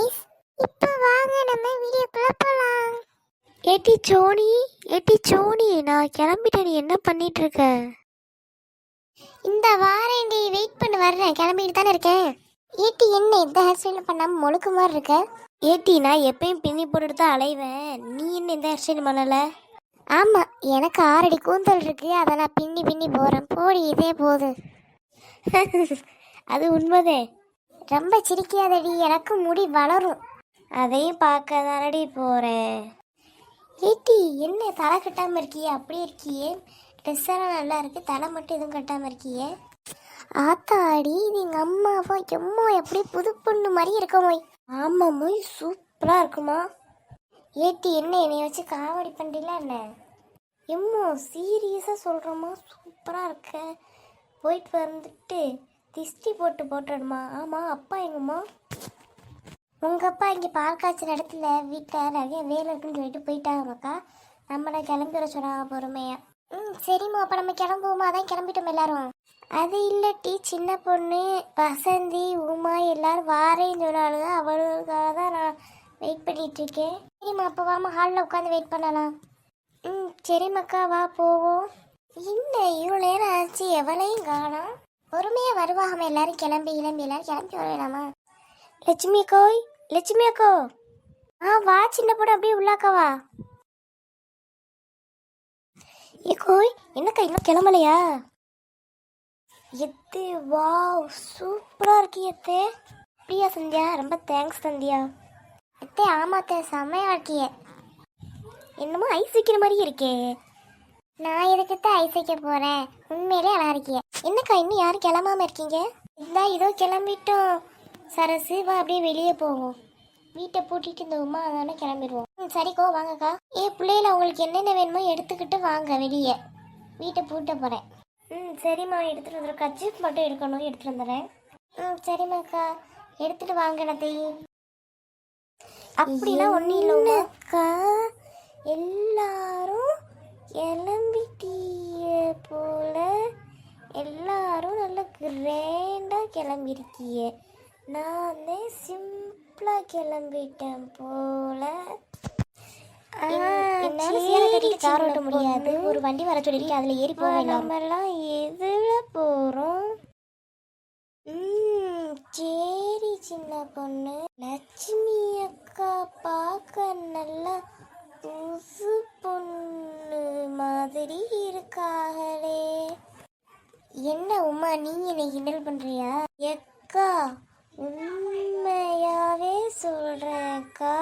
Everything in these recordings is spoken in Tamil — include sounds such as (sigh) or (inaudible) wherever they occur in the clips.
கைஸ் இப்போ வாங்க நம்ம வீடியோக்குள்ள போலாம். ஏட்டி சோனி ஏட்டி சோனி நான் கிளம்பிட்டேன். நீ என்ன பண்ணிட்டு இருக்க? இந்த வாரேண்டி வெயிட் பண்ணி வர்றேன். கிளம்பிட்டு தானே இருக்கேன். ஏட்டி என்ன இந்த ஹேர் ஸ்டைல் பண்ணாம முழுக்க மாதிரி இருக்க? ஏட்டி நான் எப்பயும் பின்னி போட்டுட்டு தான் அலைவேன். நீ என்ன இந்த ஹேர் ஸ்டைல் பண்ணல? ஆமா எனக்கு ஆறடி கூந்தல் இருக்கு. அதை நான் பின்னி பின்னி போறேன் போடி இதே போதும் (laughs) அது உண்மைதான் ரொம்ப சிரிக்காதடி எனக்கு முடி வளரும். அதையும் பார்க்க தானடி போகிறேன் ஏட்டி என்ன தலை கட்டாமல் இருக்கியே? அப்படியே இருக்கியே? ட்ரெஸ் எல்லாம் நல்லா இருக்கு தலை மட்டும் எதுவும் கட்டாமல் இருக்கியே? ஆத்தாடி இது எங்க அம்மாவா எம்மா எப்படி புது பொண்ணு மாதிரி இருக்கமோய் ஆமாம் சூப்பராக இருக்குமா? ஏட்டி என்ன என்னை வச்சு காவடி பண்ணுறீங்களா என்ன? எம்மோ சீரியஸாக சொல்கிறோமா சூப்பராக இருக்க. போயிட்டு வந்துட்டு திஷ்டி போட்டு போட்டுடுமா ஆமாம் அப்பா எங்கம்மா? உங்கள் அப்பா இங்கே பால் காய்ச்சல் இடத்துல வீட்டில் நிறைய வேலை இருக்குன்னு சொல்லிட்டு போயிட்டாங்கக்கா. நம்மளை கிளம்பிட சொன்னா சொன்னாங்க பொறுமையா. ம் சரிம்மா அப்போ நம்ம கிளம்புவோமா? அதான் கிளம்பிட்டோம் எல்லாரும். அது இல்லாட்டி சின்ன பொண்ணு வசந்தி உமா எல்லாரும் வாரேன்னு சொன்னாலுங்க அவளுக்காக தான் நான் வெயிட் பண்ணிட்டு இருக்கேன். சரிம்மா அப்போ வாமா ஹாலில் உட்காந்து வெயிட் பண்ணலாம். ம் சரிம்மாக்கா வா போவோம். என்ன இவ்வளோ நேரம் ஆச்சு. எவளையும் காணோம். பொறுமையாக வருவாங்க எல்லாரும் கிளம்பி கிளம்பி எல்லாரும் கிளம்பி வர லட்சுமி அக்கோய் லட்சுமி அக்கோ. ஆ வா சின்ன பொண்ணு அப்படியே உள்ளாக்க வா. ஏக்கோய் என்னக்கா இன்னும் கிளம்பலையா? எத்து வாவ் சூப்பராக இருக்கு எத்தே. அப்படியா சந்தியா? ரொம்ப தேங்க்ஸ் சந்தியா. எத்தே ஆமாத்தே செம்மையா இருக்கியே என்னமோ ஐஸ் வைக்கிற மாதிரியே இருக்கே. நான் எதுக்குத்தான் ஐஸ் வைக்க போறேன்? உண்மையிலே அழகா இருக்கிய என்னக்கா இன்னும் யாரும் கிளம்பாம இருக்கீங்க? இந்தா இதோ கிளம்பிட்டோம். சரசு வா அப்படியே வெளியே போவோம். வீட்டை பூட்டிட்டு இந்த உமா அதோட கிளம்பிடுவோம். ம் சரிக்கோ வாங்கக்கா. ஏ பிள்ளையில உங்களுக்கு என்னென்ன வேணுமோ எடுத்துக்கிட்டு வாங்க வெளியே. வீட்டை பூட்ட போகிறேன் ம் சரிம்மா எடுத்துகிட்டு வந்துடுறேன் கச்சிப் மட்டும் எடுக்கணும் எடுத்துகிட்டு வந்துடுறேன். ம் சரிம்மாக்கா. எடுத்துகிட்டு வாங்க நத்தை அப்படிலாம் ஒன்றும் இல்லைக்கா எல்லாரும் கிளம்பிட்டிய போல. எல்லாரும் நல்ல கிராண்டாக கிளம்பிருக்கீங்க நான் சிம்பிளாக கிளம்பிட்டேன் போல. கார் ஓட்ட முடியாது. ஒரு வண்டி வர சொல்லிட்டு அதில் ஏறி வேண்டாம் நம்மலாம் எதில் போகிறோம் சரி சின்ன பொண்ணு. லட்சுமி அக்கா பார்க்க நல்லா புது பொண்ணு மாதிரி இருக்காகளே என்ன உமா நீ என்னை கிண்டல் பண்றியா? எக்கா உண்மையாவே சொல்றேன்க்கா.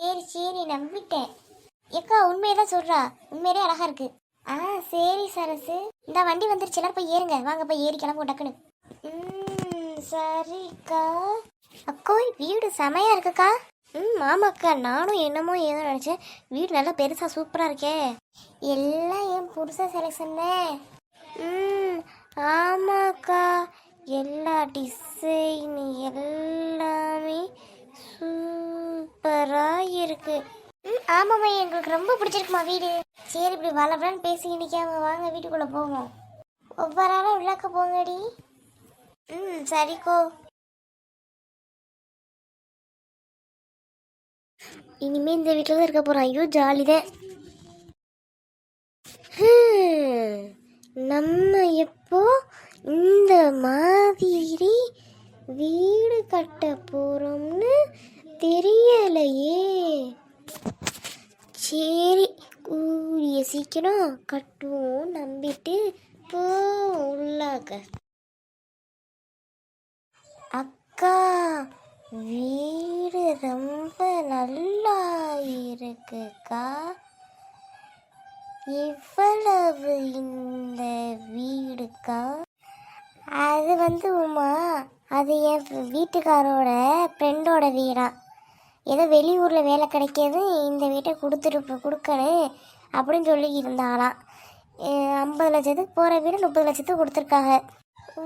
சரி சரி நம்பிட்டேன். எக்கா உண்மையதான் சொல்றா. உண்மையிலே அழகா இருக்கு. ஆ சரி சரசு. இந்த வண்டி வந்துருச்சு. எல்லாரும் போய் ஏறுங்க. வாங்க போய் ஏறி கிளம்புவோம் டக்குன்னு. சரிக்கா. அக்கோய் வீடு செமையா இருக்குக்கா. ம் ஆமாக்கா. நானும் என்னமோ ஏதோ நினச்சேன். வீடு நல்லா பெருசாக சூப்பராக இருக்கே. எல்லாம் என் புருஷ செலெக்ஷன் ம் ஆமாக்கா. எல்லா டிசைன் எல்லாமே சூப்பராக இருக்கு. ம் ஆமாம்மா எங்களுக்கு ரொம்ப பிடிச்சிருக்குமா வீடு. சரி இப்படி வளவலன்னு பேசி நிற்காம வாங்க வீட்டுக்குள்ளே போவோம். ஒவ்வொரு ஆளும் உள்ளாக்க போங்கடி. ம் சரிக்கோ. இனிமே இந்த வீட்டில் தான் இருக்க போகிறோம் ஐயோ ஜாலி தான் நம்ம எப்போ இந்த மாதிரி வீடு கட்ட போகிறோம்னு தெரியலையே. சரி கூடிய சீக்கிரம் கட்டுவோம் நம்பிட்டு போ உள்ளாக. அக்கா வீடு ரொம்ப நல்லா இருக்குக்கா. இவ்வளவு அக்கா. அது வந்து உமா அது என் வீட்டுக்காரோட ஃப்ரெண்டோட வீடா. ஏதோ வெளியூரில் வேலை கிடைக்காது இந்த வீட்டை கொடுத்துட்டு கொடுக்கணும் அப்படின்னு சொல்லி இருந்தாலாம் ஐம்பது லட்சத்துக்கு போகிற வீடு முப்பது லட்சத்துக்கு கொடுத்துருக்காங்க. ஓ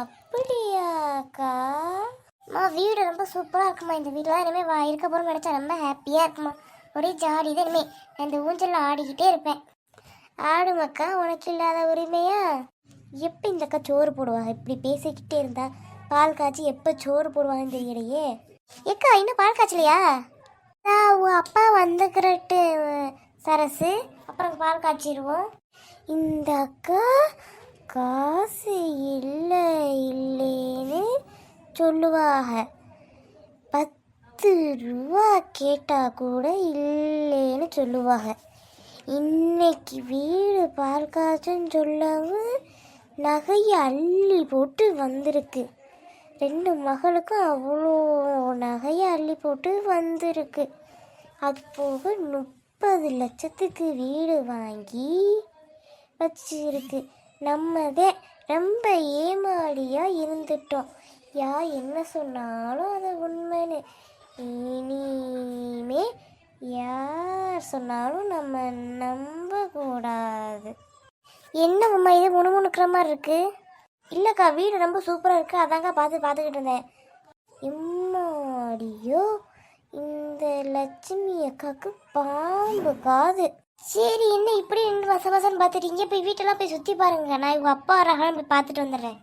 அப்படியாக்கா அம்மா வீடு ரொம்ப சூப்பராக இருக்குமா இந்த வீட்டில் இனிமேல் வா இருக்க போகிற நினச்சா ரொம்ப ஹாப்பியாக இருக்குமா? ஒரே ஜாலி தான். இனிமேல் நான் இந்த ஊஞ்சலில் ஆடிக்கிட்டே இருப்பேன். ஆடுமக்கா உனக்கு இல்லாத உரிமையா? எப்போ இந்த அக்கா சோறு போடுவாங்க இப்படி பேசிக்கிட்டே இருந்தா பால் காய்ச்சி எப்போ சோறு போடுவாங்கன்னு தெரியலையே. எக்கா இன்னும் பால் காய்ச்சலையா? உன் அப்பா வந்துக்கிறட்டு சரசு. அப்புறம் பால் காய்ச்சிடுவோம் இந்த அக்கா காசு இல்லை இல்லைன்னு சொல்லுவாங்க பத்து ரூபா கேட்டால் கூட இல்லைன்னு சொல்லுவாங்க இன்னைக்கு வீடு பால் காய்ச்சுன்னு சொல்லாமல் நகையை அள்ளி போட்டு வந்திருக்கு. ரெண்டு மகளுக்கும் அவ்வளோ நகையை அள்ளி போட்டு வந்திருக்கு. அது போக முப்பது லட்சத்துக்கு வீடு வாங்கி வச்சிருக்கு. நம்மதே ரொம்ப ஏமாடியாக இருந்துட்டோம். யா என்ன சொன்னாலும் அது உண்மைன்னு. இனிமே யார் சொன்னாலும் நம்ம நம்பக்கூடாது. என்ன உண்மை இது முணுமுணுக்கிற மாதிரி இருக்கு? இல்லைக்கா வீடு ரொம்ப சூப்பராக இருக்கு. அதாங்க பார்த்து பார்த்துக்கிட்டு இருந்தேன். இம்மாடியோ இந்த லட்சுமி அக்காவுக்கு பாம்பு காது. சரி என்ன இப்படி ரெண்டு வச வசன்னு பார்த்துட்டீங்க போய் வீட்டெல்லாம் போய் சுற்றி பாருங்க நான் இவங்க அப்பா வராங்கன்னு போய் பார்த்துட்டு வந்துடுறேன்.